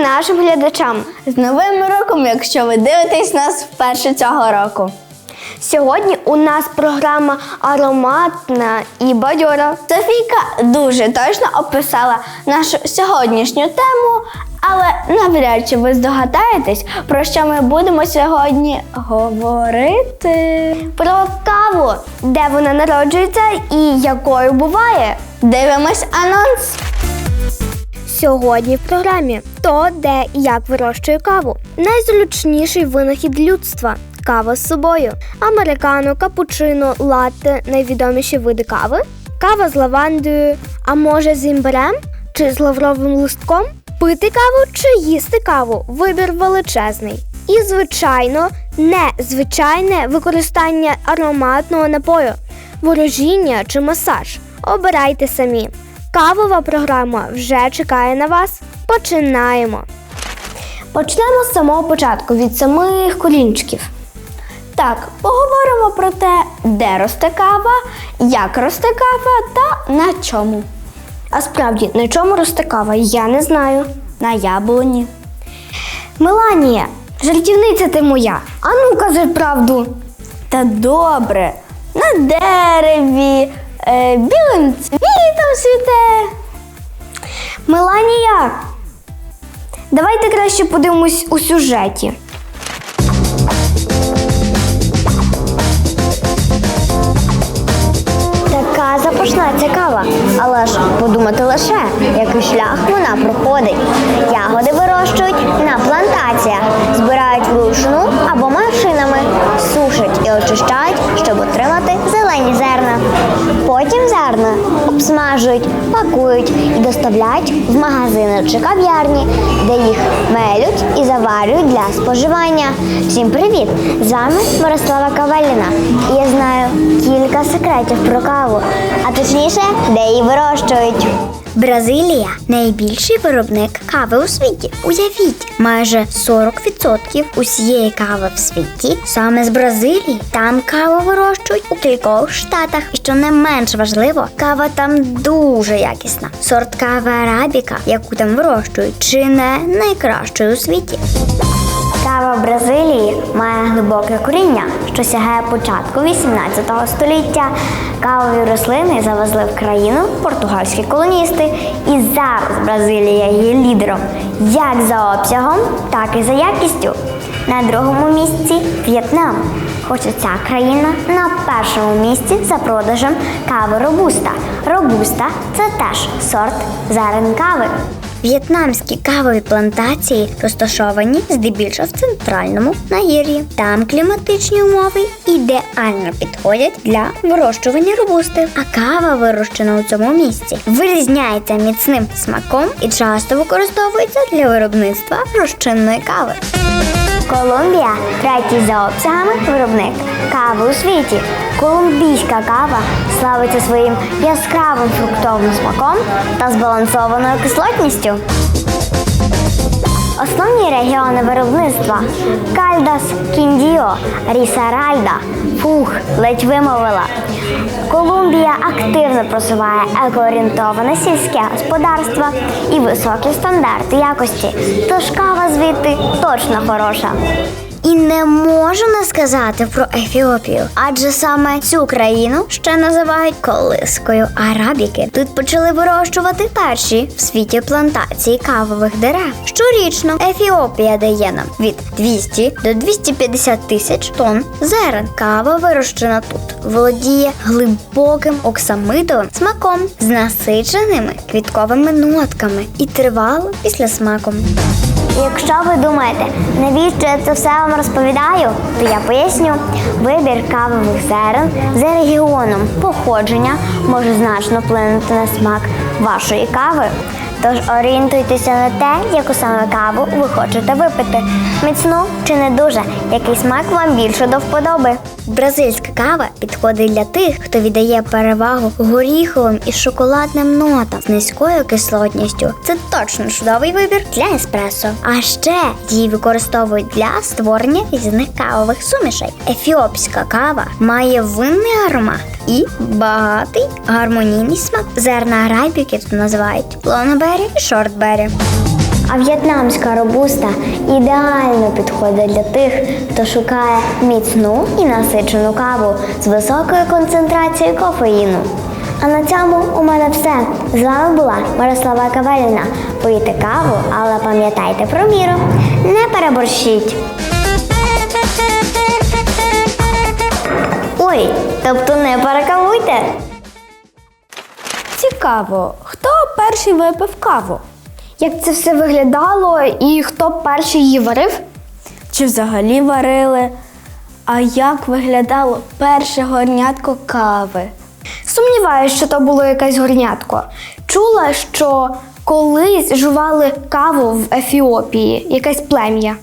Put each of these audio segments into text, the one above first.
Нашим глядачам! З новим роком, якщо ви дивитесь нас вперше цього року. Сьогодні у нас програма ароматна і бадьора. Софійка дуже точно описала нашу сьогоднішню тему, але навряд чи ви здогадаєтесь, про що ми будемо сьогодні говорити. Про каву, де вона народжується і якою буває. Дивимось анонс. Сьогодні в програмі то, де і як вирощує каву. Найзручніший винахід людства. Кава з собою. Американо, капучино, латте найвідоміші види кави. Кава з лавандою, а може з імбирем чи з лавровим листком. Пити каву чи їсти каву вибір величезний. І, звичайно, незвичайне використання ароматного напою, ворожіння чи масаж. Обирайте самі. Кавова програма вже чекає на вас. Починаємо. Почнемо з самого початку від самих колінчиків. Так, поговоримо про те, де росте кава, як росте кава та на чому. А справді, на чому росте кава? Я не знаю. На яблуні. Меланія, жартівниця ти моя. А ну кажи правду. Та добре, на дереві, е, білим цвітом світе. Меланія. Давайте краще подивимось у сюжеті. Така запашна ця кава. Але ж подумати лише, який шлях вона проходить. Ягоди обсмажують, пакують і доставляють в магазини чи кав'ярні, де їх мелють і заварюють для споживання. Всім привіт! З вами Мирослава Кавеліна. І я знаю кілька секретів про каву, а точніше, де її вирощують. Бразилія найбільший виробник кави у світі. Уявіть, майже 40% усієї кави в світі саме з Бразилії. Там каву вирощують у кількох штатах. І що не менш важливо, кава там дуже якісна. Сорт кави арабіка, яку там вирощують, чи не найкращою у світі. Кава Бразилії має глибоке коріння, що сягає початку 18 століття. Кавові рослини завезли в країну португальські колоністи, і зараз Бразилія є лідером як за обсягом, так і за якістю. На другому місці В'єтнам. Хоча ця країна на першому місці за продажем кави робуста. Робуста це теж сорт зерен кави. В'єтнамські кавові плантації розташовані здебільшого в центральному нагір'ї. Там кліматичні умови ідеально підходять для вирощування робусти. А кава, вирощена у цьому місці, вирізняється міцним смаком і часто використовується для виробництва розчинної кави. Колумбія третій за обсягами виробник кави у світі. Колумбійська кава славиться своїм яскравим фруктовим смаком та збалансованою кислотністю. Основні регіони виробництва Кальдас, Кіндіо, Рісаральда, Фух, ледь вимовила. Колумбія активно просуває екоорієнтоване сільське господарство і високі стандарти якості. Тож кава звідти точно хороша. І не можу не сказати про Ефіопію, адже саме цю країну ще називають колискою арабіки. Тут почали вирощувати перші в світі плантації кавових дерев. Щорічно Ефіопія дає нам від 200 до 250 тисяч тонн зерен. Кава вирощена тут володіє глибоким оксамитовим смаком з насиченими квітковими нотками і тривалим післясмаком. Якщо ви думаєте, навіщо я це все вам розповідаю, то я поясню. Вибір кавових зерен за регіоном походження може значно вплинути на смак вашої кави. Тож орієнтуйтеся на те, яку саме каву ви хочете випити. Міцну чи не дуже, який смак вам більше до вподоби. Бразильська кава підходить для тих, хто віддає перевагу горіховим і шоколадним нотам з низькою кислотністю. Це точно чудовий вибір для еспресо. А ще її використовують для створення різних кавових сумішей. Ефіопська кава має винний аромат і багатий гармонійний смак. Зерна тут називають лонобері і шортбері. А в'єтнамська робуста ідеально підходить для тих, хто шукає міцну і насичену каву з високою концентрацією кофеїну. А на цьому у мене все. З вами була Мирослава Кавеліна. Пийте каву, але пам'ятайте про міру. Не переборщіть. Ой, тобто не перекавуйте. Цікаво, хто перший випив каву? Як це все виглядало і хто перший її варив? Чи взагалі варили? А як виглядало перше горнятко кави? Сумніваюся, що то було якесь горнятко. Чула, що колись жували каву в Ефіопії, якесь плем'я.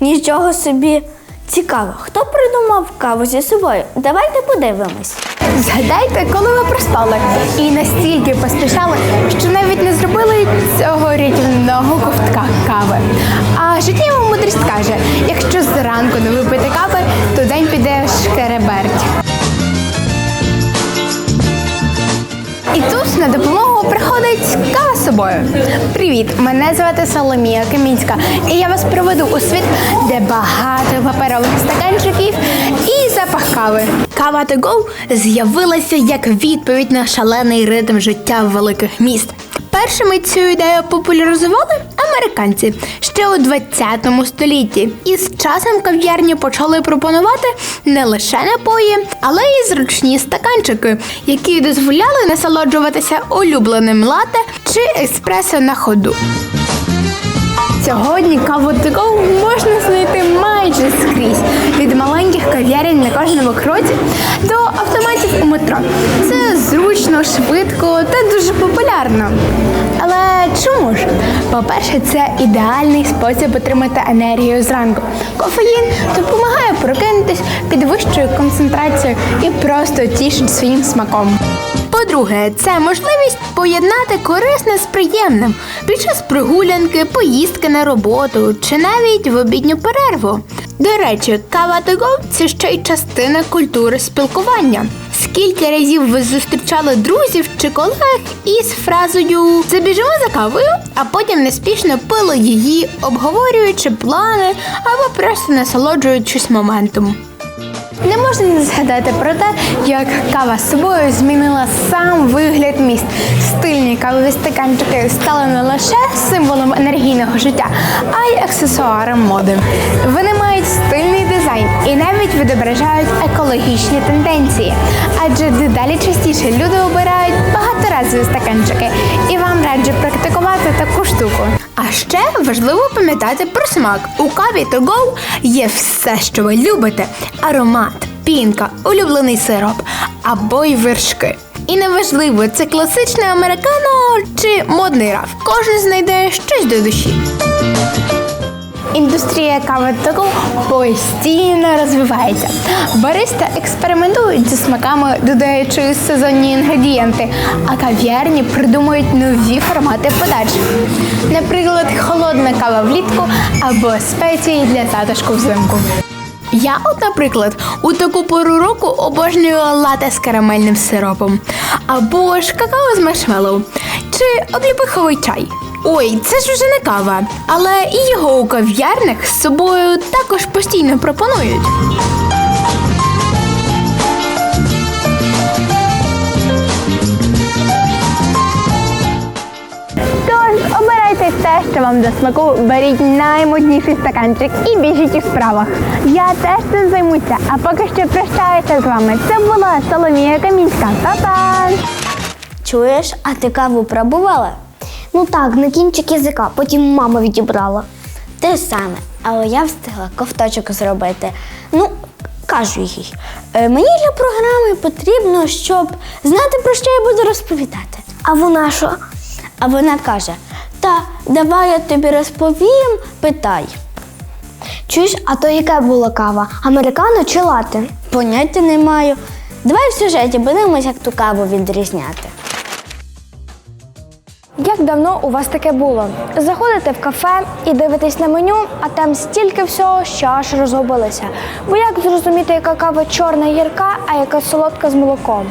Нічого собі. Цікаво, хто придумав каву зі собою? Давайте подивимось. Згадайте, коли ви проспали і настільки поспішали, мудрість каже: якщо зранку не випити кави, то день піде шкереберть. І тут на допомогу приходить кава собою. Привіт! Мене звати Соломія Камінська, і я вас проведу у світ, де багато паперових стаканчиків і запах кави. Кава to go з'явилася як відповідь на шалений ритм життя великих міст. Першими цю ідею популяризували американці ще у 20 столітті, і з часом кав'ярні почали пропонувати не лише напої, але й зручні стаканчики, які дозволяли насолоджуватися улюбленим лате чи еспресо на ходу. Сьогодні каву можна знайти майже скрізь від маленьких кав'ярень на кожному кроці до автоматів у метро. Зручно, швидко та дуже популярно. Але чому ж? По-перше, це ідеальний спосіб отримати енергію зранку. Кофеїн допомагає прокинутись, підвищує концентрацію і просто тішить своїм смаком. По-друге, це можливість поєднати корисне з приємним під час прогулянки, поїздки на роботу чи навіть в обідню перерву. До речі, кава go – це ще й частина культури спілкування. Скільки разів ви зустрічали друзів чи колег із фразою Забіжимо за кавою, а потім неспішно пили її, обговорюючи плани або просто насолоджуючись моментом. Не можна не згадати про те, як кава з собою змінила сам вигляд міст. Стильні кавові стаканчики стали не лише символом енергійного життя, а й аксесуаром моди. Вони мають стильний дизайн і навіть відображають екологічні тенденції, адже дедалі частіше люди обирають багаторазові стаканчики, і вам раджу практикувати таку штуку. А ще важливо пам'ятати про смак. У каві to go є все, що ви любите: аромат, пінка, улюблений сироп або й вершки. І неважливо, це класичне американо чи модний раф. Кожен знайде щось до душі. Індустрія кави таку постійно розвивається. Бариста експериментують зі смаками, додаючи сезонні інгредієнти, а кав'ярні придумують нові формати подачі. Наприклад, холодна кава влітку або спеції для затишку взимку. Я, от, наприклад, у таку пору року обожнюю лате з карамельним сиропом, або ж какао з маршмеллоу, чи обліпиховий чай. Ой, це ж вже не кава, але і його у кав'ярнях з собою також постійно пропонують. Тож обирайте те, що вам до смаку, беріть наймодніший стаканчик і біжіть у справах. Я теж цим займуся, а поки що прощаюся з вами. Це була Соломія Камінська. Па-па! Чуєш, а ти каву пробувала? Ну так, на кінчик язика, потім мама відібрала. Те саме, але я встигла ковточок зробити. Ну, кажу їй, «Е, мені для програми потрібно, щоб знати, про що я буду розповідати. А вона що? А вона каже: Та давай я тобі розповім, питай. Чуєш, а то яка була кава? Американо чи лати? Поняття не маю. Давай в сюжеті подивимось, як ту каву відрізняти. Давно у вас таке було? Заходите в кафе і дивитесь на меню, а там стільки всього, що аж розгубилися. Бо як зрозуміти, яка кава чорна гірка, а яка солодка з молоком?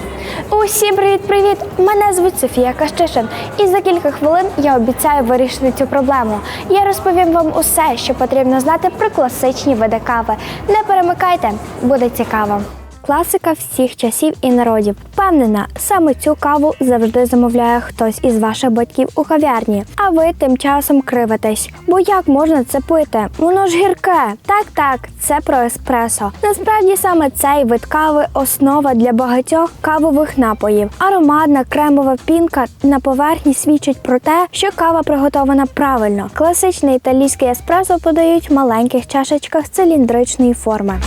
Усім привіт-привіт! Мене звуть Софія Кащишин, і за кілька хвилин я обіцяю вирішити цю проблему. Я розповім вам усе, що потрібно знати про класичні види кави. Не перемикайте, буде цікаво. Класика всіх часів і народів. Впевнена, саме цю каву завжди замовляє хтось із ваших батьків у кав'ярні. А ви тим часом кривитесь. Бо як можна це пити? Воно ж гірке. Так, так, це про еспресо. Насправді саме цей вид кави основа для багатьох кавових напоїв. Ароматна кремова пінка на поверхні свідчить про те, що кава приготована правильно. Класичний італійський еспресо подають в маленьких чашечках циліндричної форми.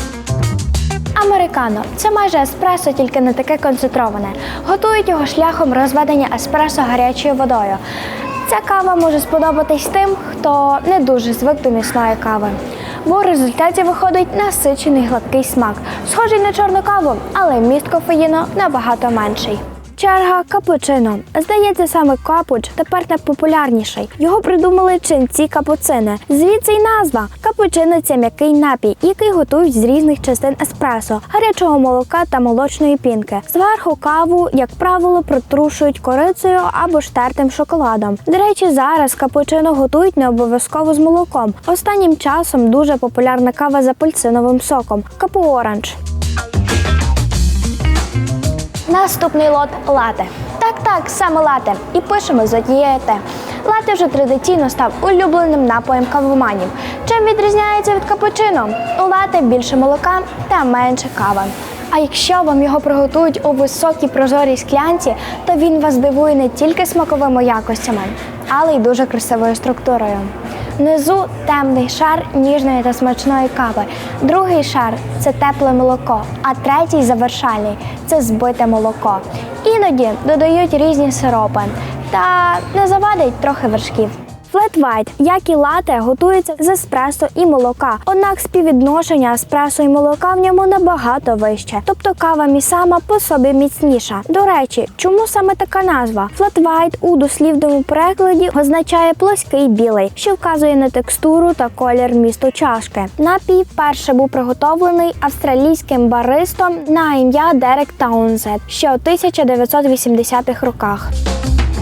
Американо це майже еспресо, тільки не таке концентроване. Готують його шляхом розведення еспресо гарячою водою. Ця кава може сподобатись тим, хто не дуже звик до місної кави. Бо в результаті виходить насичений гладкий смак, схожий на чорну каву, але міст кофеїну набагато менший. Черга капучино. Здається, саме капуч тепер найпопулярніший. Його придумали ченці капуцини. Звідси й назва. Капучино це м'який напій, який готують з різних частин еспресо, гарячого молока та молочної пінки. Зверху каву, як правило, протрушують корицею або ж тертим шоколадом. До речі, зараз капучино готують не обов'язково з молоком. Останнім часом дуже популярна кава з апельсиновим соком капу оранж. Наступний лот лате. Так, так, саме лате. І пишемо з однієї Т. Лате вже традиційно став улюбленим напоєм кавоманів. Чим відрізняється від капучино? У лате більше молока та менше кави. А якщо вам його приготують у високій прозорій склянці, то він вас дивує не тільки смаковими якостями, але й дуже красивою структурою. Внизу темний шар ніжної та смачної кави. Другий шар це тепле молоко, а третій завершальний це збите молоко. Іноді додають різні сиропи та не завадить трохи вершків. Флет White, як і лате, готується з еспресо і молока. Однак співвідношення еспресо і молока в ньому набагато вище. Тобто кава місама по собі міцніша. До речі, чому саме така назва? Flat White у дослівному перекладі означає плоский білий, що вказує на текстуру та колір місту чашки. Напій вперше був приготовлений австралійським баристом на ім'я Дерек Таунсет ще у 1980-х роках.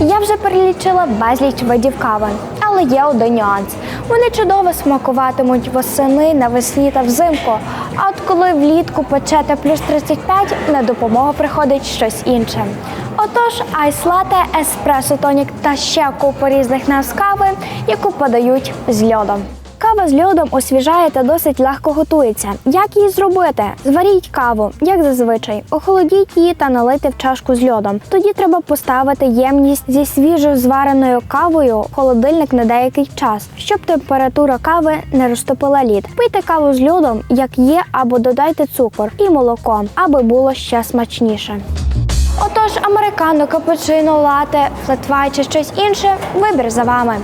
Я вже перелічила безліч видів кави, але є один нюанс. Вони чудово смакуватимуть восени, навесні та взимку. А от коли влітку печете плюс 35, на допомогу приходить щось інше. Отож, айс-лате, еспресо тонік та ще купа різних нас кави, яку подають з льодом. Кава з льодом освіжає та досить легко готується. Як її зробити? Зваріть каву, як зазвичай, охолодіть її та налийте в чашку з льодом. Тоді треба поставити ємність зі свіжо звареною кавою в холодильник на деякий час, щоб температура кави не розтопила лід. Пийте каву з льодом, як є, або додайте цукор і молоко, аби було ще смачніше. Отож, американо, капучино, лате, флетвай чи щось інше вибір за вами.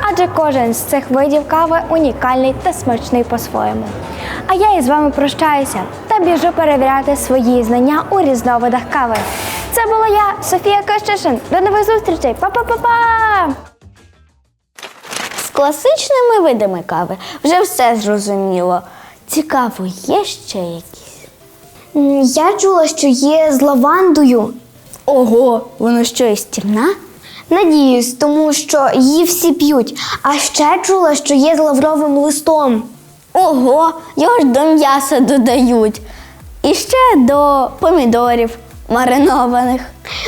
Адже кожен з цих видів кави унікальний та смачний по-своєму. А я із вами прощаюся та біжу перевіряти свої знання у різновидах кави. Це була я, Софія Кащишин. До нових зустрічей! Па-па-па-па! З класичними видами кави вже все зрозуміло. Цікаво, є ще якісь? Я чула, що є з лавандою. Ого, воно що істівна? Надіюсь, тому що її всі п'ють. А ще чула, що є з лавровим листом. Ого, його ж до м'яса додають. І ще до помідорів маринованих.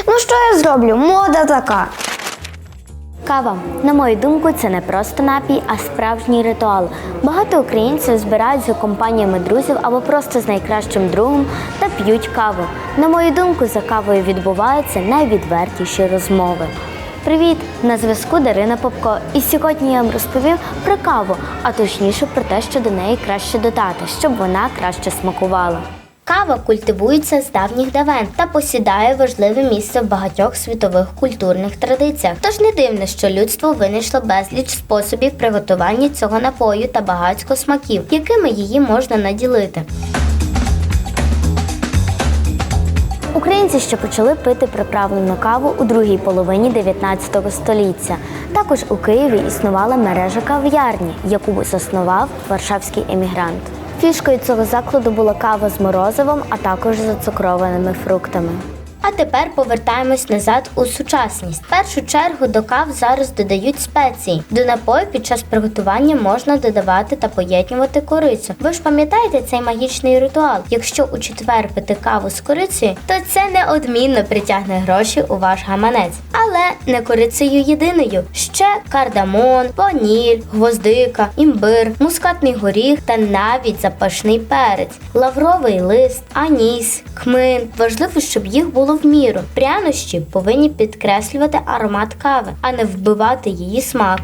Ну що я зроблю? Мода така. Кава, на мою думку, це не просто напій, а справжній ритуал. Багато українців збирають за компаніями друзів або просто з найкращим другом та п'ють каву. На мою думку, за кавою відбуваються найвідвертіші розмови. Привіт! На зв'язку Дарина Попко. І сьогодні я вам розповім про каву, а точніше про те, що до неї краще додати, щоб вона краще смакувала. Кава культивується з давніх давен та посідає важливе місце в багатьох світових культурних традиціях. Тож не дивно, що людство винайшло безліч способів приготування цього напою та багатько смаків, якими її можна наділити. Українці ще почали пити приправлену каву у другій половині 19 століття. Також у Києві існувала мережа кав'ярні, яку заснував варшавський емігрант. Фішкою цього закладу була кава з морозивом, а також зацукрованими фруктами. А тепер повертаємось назад у сучасність. В першу чергу до кав зараз додають спеції. До напою під час приготування можна додавати та поєднувати корицю. Ви ж пам'ятаєте цей магічний ритуал? Якщо у четвер пити каву з корицею, то це неодмінно притягне гроші у ваш гаманець. Але не корицею єдиною. Ще кардамон, ваніль, гвоздика, імбир, мускатний горіх та навіть запашний перець, лавровий лист, аніс, кмин. Важливо, щоб їх було в міру. Прянощі повинні підкреслювати аромат кави, а не вбивати її смак.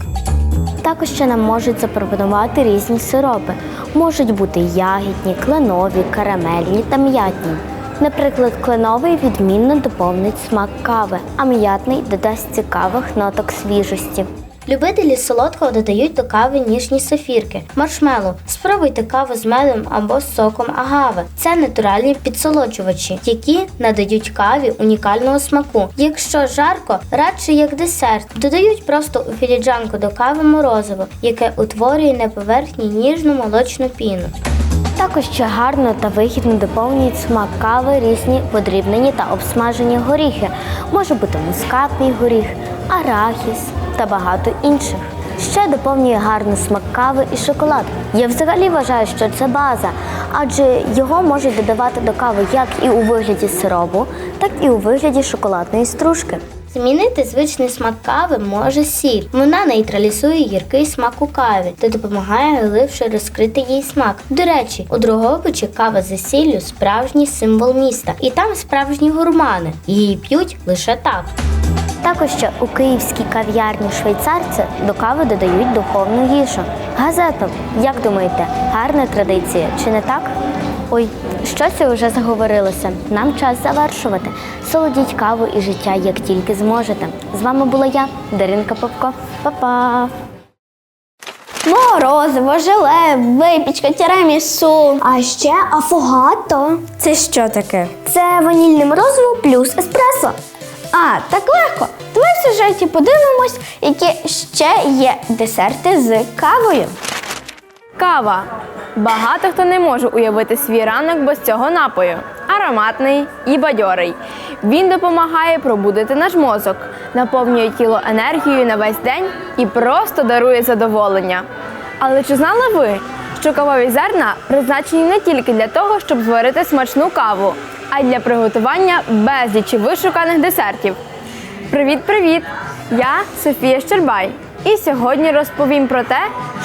Також ще нам можуть запропонувати різні сиропи. Можуть бути ягідні, кленові, карамельні та м'ятні. Наприклад, кленовий відмінно доповнить смак кави, а м'ятний додасть цікавих ноток свіжості. Любителі солодкого додають до кави ніжні сафірки, маршмеллоу. Спробуйте каву з медом або з соком агави. Це натуральні підсолоджувачі, які надають каві унікального смаку. Якщо жарко, радше як десерт. Додають просто у філіджанку до кави морозиво, яке утворює на поверхні ніжну молочну піну. Також ще гарно та вигідно доповнюють смак кави різні подрібнені та обсмажені горіхи. Може бути мускатний горіх, арахіс та багато інших. Ще доповнює гарно смак кави і шоколад. Я взагалі вважаю, що це база, адже його можуть додавати до кави як і у вигляді сиропу, так і у вигляді шоколадної стружки. Змінити звичний смак кави може сіль. Вона нейтралізує гіркий смак у каві та допомагає глибше розкрити її смак. До речі, у Дрогобичі кава за сіллю справжній символ міста, і там справжні гурмани. Її п'ють лише так. Також ще у київській кав'ярні швейцарці до кави додають духовну їжу. Газету, як думаєте, гарна традиція чи не так? Ой, щось я вже заговорилося. Нам час завершувати. Солодіть каву і життя як тільки зможете. З вами була я, Даринка Попко. Па-па! Морозиво, желе, випічка, тірамісу. А ще афогато. Це що таке? Це ванільне морозиво плюс еспресо. А, так легко. Давай в сюжеті подивимось, які ще є десерти з кавою. Кава. Багато хто не може уявити свій ранок без цього напою. Ароматний і бадьорий. Він допомагає пробудити наш мозок, наповнює тіло енергією на весь день і просто дарує задоволення. Але чи знали ви, що кавові зерна призначені не тільки для того, щоб зварити смачну каву, а для приготування безлічі вишуканих десертів? Привіт-привіт! Я Софія Щербай. І сьогодні розповім про те,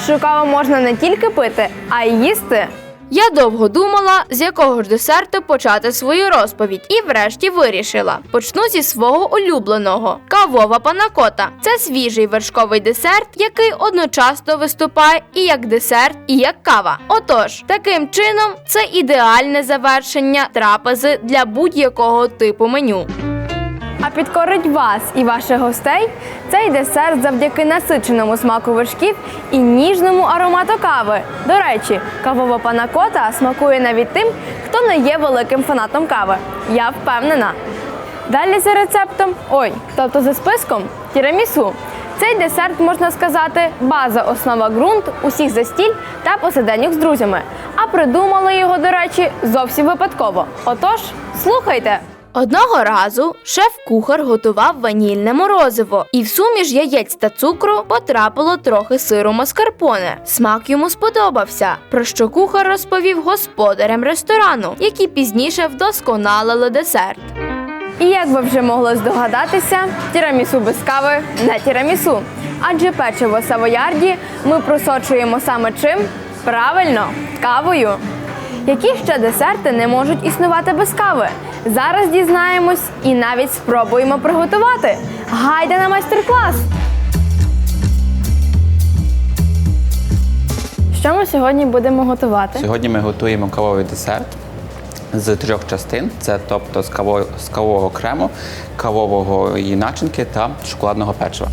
що каву можна не тільки пити, а й їсти. Я довго думала, з якого ж десерту почати свою розповідь, і врешті вирішила. Почну зі свого улюбленого кавова панакота. Це свіжий вершковий десерт, який одночасно виступає і як десерт, і як кава. Отож, таким чином, це ідеальне завершення трапези для будь-якого типу меню. А підкорить вас і ваших гостей цей десерт завдяки насиченому смаку вершків і ніжному аромату кави. До речі, кавова панакота смакує навіть тим, хто не є великим фанатом кави. Я впевнена. Далі за рецептом, ой, тобто за списком тірамісу. Цей десерт, можна сказати, база, основа ґрунт усіх застіль та посиденьок з друзями. А придумали його, до речі, зовсім випадково. Отож, слухайте. Одного разу шеф-кухар готував ванільне морозиво, і в суміш яєць та цукру потрапило трохи сиру маскарпоне. Смак йому сподобався, про що кухар розповів господарям ресторану, які пізніше вдосконалили десерт. І як ви вже могли здогадатися, тірамісу без кави не тірамісу. Адже печиво савоярді ми просочуємо саме чим? Правильно, кавою. Які ще десерти не можуть існувати без кави? Зараз дізнаємось і навіть спробуємо приготувати. Гайда на майстер-клас! Що ми сьогодні будемо готувати? Сьогодні ми готуємо кавовий десерт з трьох частин: це тобто з кавового, з кавового крему, кавового її начинки та шоколадного печива.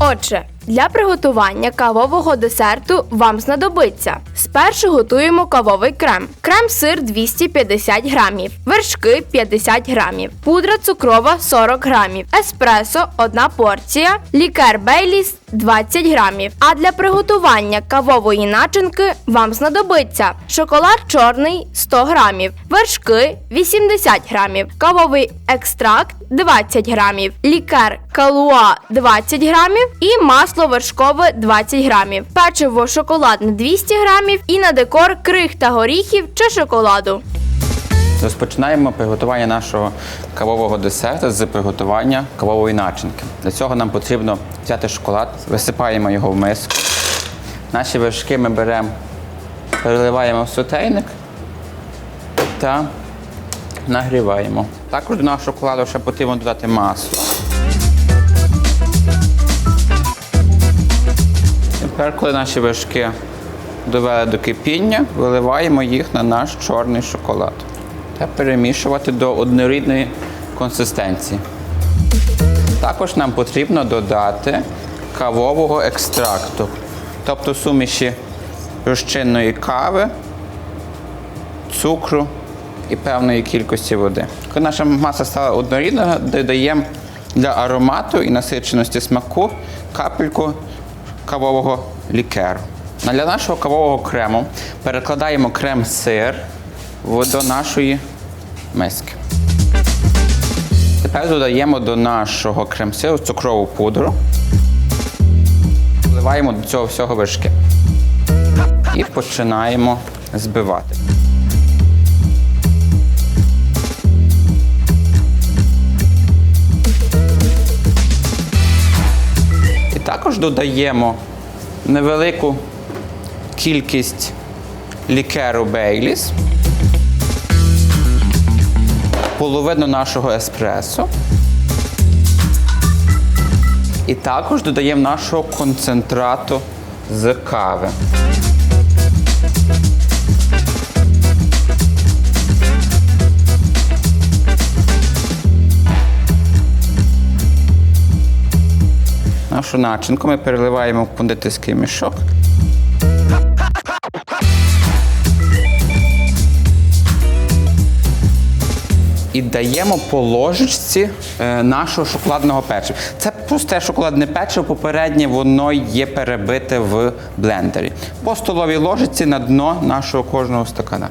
Отже, для приготування кавового десерту вам знадобиться. Спершу готуємо кавовий крем. Крем-сир 250 грамів, вершки 50 грамів, пудра цукрова 40 грамів, еспресо 1 порція, лікер Бейліс 20 грамів. А для приготування кавової начинки вам знадобиться шоколад чорний 100 грамів, вершки 80 грамів, кавовий екстракт 20 грамів, лікер калуа 20 грамів і масло вершкове 20 грамів, печиво шоколадне 200 грамів і на декор крихта горіхів чи шоколаду. Розпочинаємо приготування нашого кавового десерту з приготування кавової начинки. Для цього нам потрібно взяти шоколад, висипаємо його в миску. Наші вершки ми беремо, переливаємо в сотейник та нагріваємо. Також до нашого шоколаду ще потрібно додати масло. Тепер, коли наші вершки довели до кипіння, виливаємо їх на наш чорний шоколад та перемішувати до однорідної консистенції. Також нам потрібно додати кавового екстракту, тобто суміші розчинної кави, цукру і певної кількості води. Коли наша маса стала однорідною, додаємо для аромату і насиченості смаку капельку кавового лікеру. Для нашого кавового крему перекладаємо крем-сир до нашої миски. Тепер додаємо до нашого крем-сиру цукрову пудру. Вливаємо до цього всього вершки. І починаємо збивати. І також додаємо невелику кількість лікеру Бейліс, половину нашого еспресо. І також додаємо нашого концентрату з кави. Нашу начинку ми переливаємо в кондитерський мішок. І даємо по ложечці е, нашого шоколадного печива. Це просте шоколадне печиво, попереднє воно є перебите в блендері. По столовій ложечці на дно нашого кожного стакана.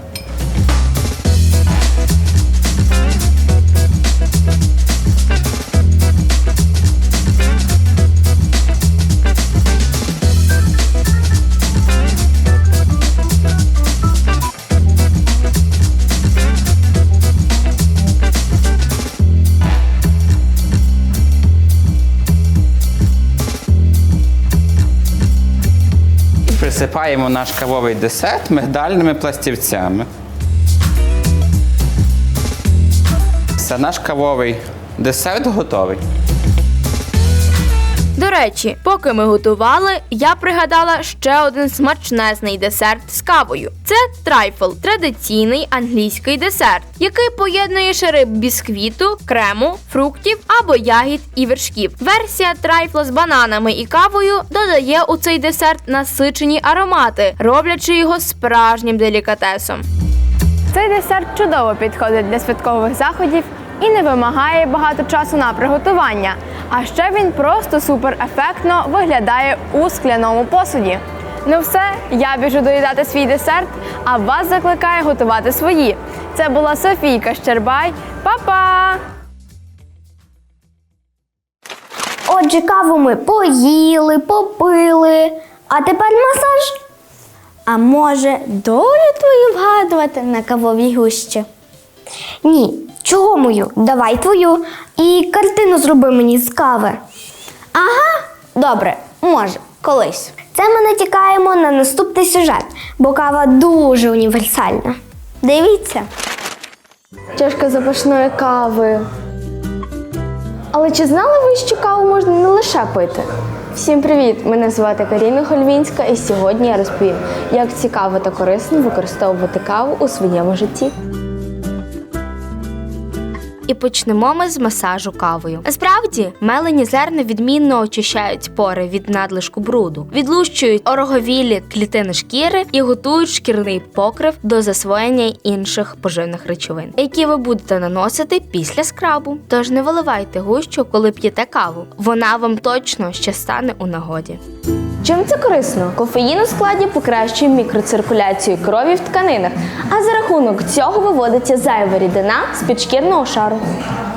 Присипаємо наш кавовий десерт мигдальними пластівцями. Це наш кавовий десерт готовий. До речі, поки ми готували, я пригадала ще один смачнезний десерт з кавою. Це трайфл, традиційний англійський десерт, який поєднує шари бісквіту, крему, фруктів або ягід і вершків. Версія трайфла з бананами і кавою додає у цей десерт насичені аромати, роблячи його справжнім делікатесом. Цей десерт чудово підходить для святкових заходів і не вимагає багато часу на приготування. А ще він просто супер ефектно виглядає у скляному посуді. Ну все, я біжу доїдати свій десерт, а вас закликаю готувати свої. Це була Софійка Щербай. Па-па! Отже, каву ми поїли, попили, а тепер масаж. А може, долю твою вгадувати на кавовій гущі? Ні, чого мою? Давай твою. І картину зроби мені з кави. Ага, добре, може, колись. Це ми натякаємо на наступний сюжет, бо кава дуже універсальна. Дивіться. Чашка запашної кави. Але чи знали ви, що каву можна не лише пити? Всім привіт! Мене звати Каріна Хольвінська, і сьогодні я розповім, як цікаво та корисно використовувати каву у своєму житті. І почнемо ми з масажу кавою. Насправді, мелені зерна відмінно очищають пори від надлишку бруду, відлущують ороговілі клітини шкіри і готують шкірний покрив до засвоєння інших поживних речовин, які ви будете наносити після скрабу. Тож не виливайте гущу, коли п'єте каву. Вона вам точно ще стане у нагоді. Чим це корисно? Кофеїн у складі покращує мікроциркуляцію крові в тканинах, а за рахунок цього виводиться зайва рідина з підшкірного шару.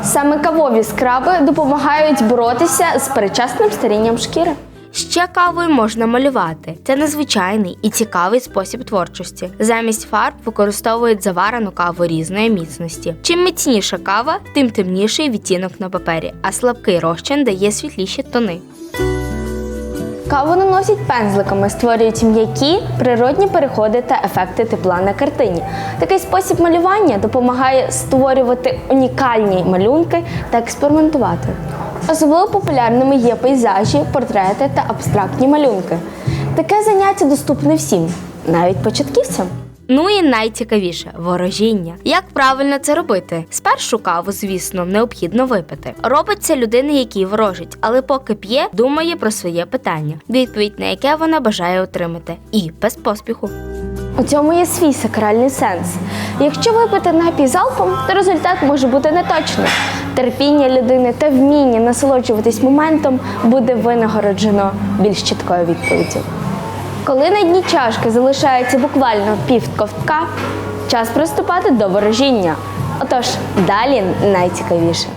Саме кавові скраби допомагають боротися з передчасним старінням шкіри. Ще кавою можна малювати. Це незвичайний і цікавий спосіб творчості. Замість фарб використовують заварену каву різної міцності. Чим міцніша кава, тим темніший відтінок на папері, а слабкий розчин дає світліші тони. Каву наносять пензликами, створюють м'які природні переходи та ефекти тепла на картині. Такий спосіб малювання допомагає створювати унікальні малюнки та експериментувати. Особливо популярними є пейзажі, портрети та абстрактні малюнки. Таке заняття доступне всім, навіть початківцям. Ну і найцікавіше ворожіння. Як правильно це робити? Спершу каву, звісно, необхідно випити. Робить це людина, який ворожить, але поки п'є, думає про своє питання, відповідь на яке вона бажає отримати, і без поспіху. У цьому є свій сакральний сенс. Якщо випити напій залпом, то результат може бути неточним. Терпіння людини та вміння насолоджуватись моментом буде винагороджено більш чіткою відповіддю. Коли на дні чашки залишається буквально пів ковтка, час приступати до ворожіння. Отож, далі найцікавіше.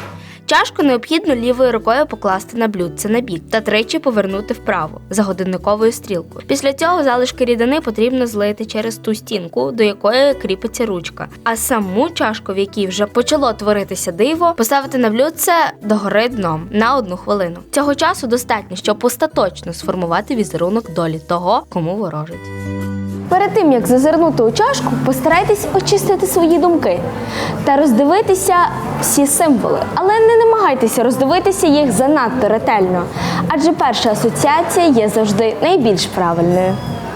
Чашку необхідно лівою рукою покласти на блюдце на бік та тричі повернути вправо за годинниковою стрілкою. Після цього залишки рідини потрібно злити через ту стінку, до якої кріпиться ручка. А саму чашку, в якій вже почало творитися диво, поставити на блюдце догори дном на одну хвилину. Цього часу достатньо, щоб остаточно сформувати візерунок долі того, кому ворожить. Перед тим як зазирнути у чашку, постарайтесь очистити свої думки та роздивитися всі символи, але не намагайтеся роздивитися їх занадто ретельно, адже перша асоціація є завжди найбільш правильною.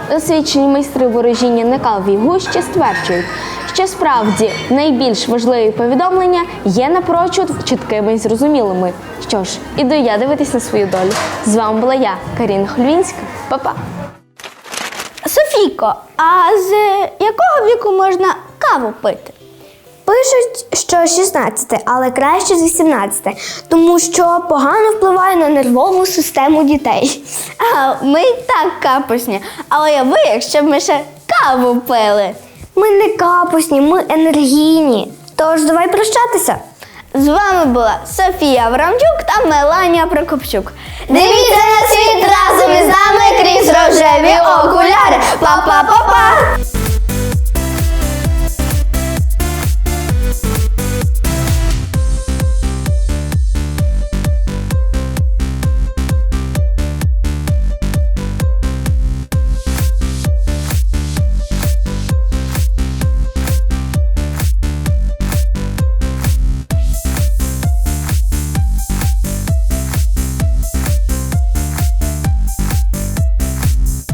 Досвідчені майстри ворожіння на калвій гущі стверджують, що справді найбільш важливі повідомлення є напрочуд чіткими і зрозумілими. Що ж, іду я дивитись на свою долю. З вами була я, Каріна Хольвінська. Па-па! Софійко, а з якого віку можна каву пити? Пишуть, що 16, але краще з 18, тому що погано впливає на нервову систему дітей. А, ми і так капусні. Але я би, якщо б ми ще каву пили. Ми не капусні, ми енергійні. Тож давай прощатися. З вами була Софія Аврамчук та Меланія Прокопчук. Дивіться на світ разом із нами крізь рожеві окуляри. Па-па-па-па!